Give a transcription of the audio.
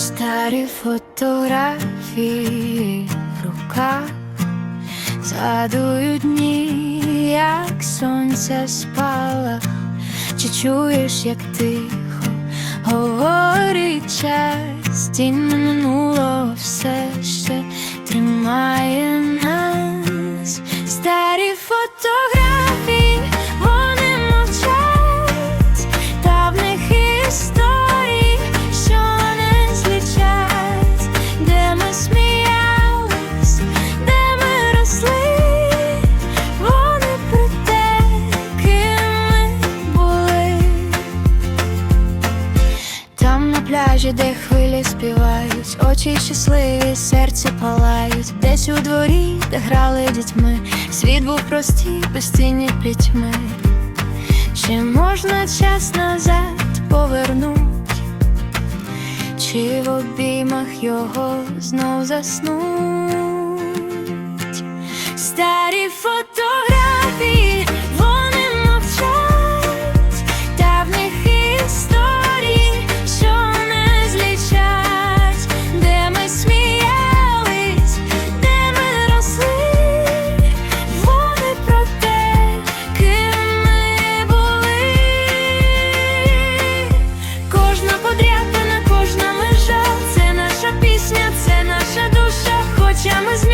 Старі фотографії в руках. Згадують дні, як сонце спала, чи чуєш, як тихо говорить час, тінь минуло все ще тримає пляжі, де хвилі співають, очі щасливі, серце палають, десь у дворі, де грали дітьми, світ був простий, без тіні пітьми. Чи можна час назад повернуть? Чи в обіймах його знов заснуть? Старі фотографії, хоча ми з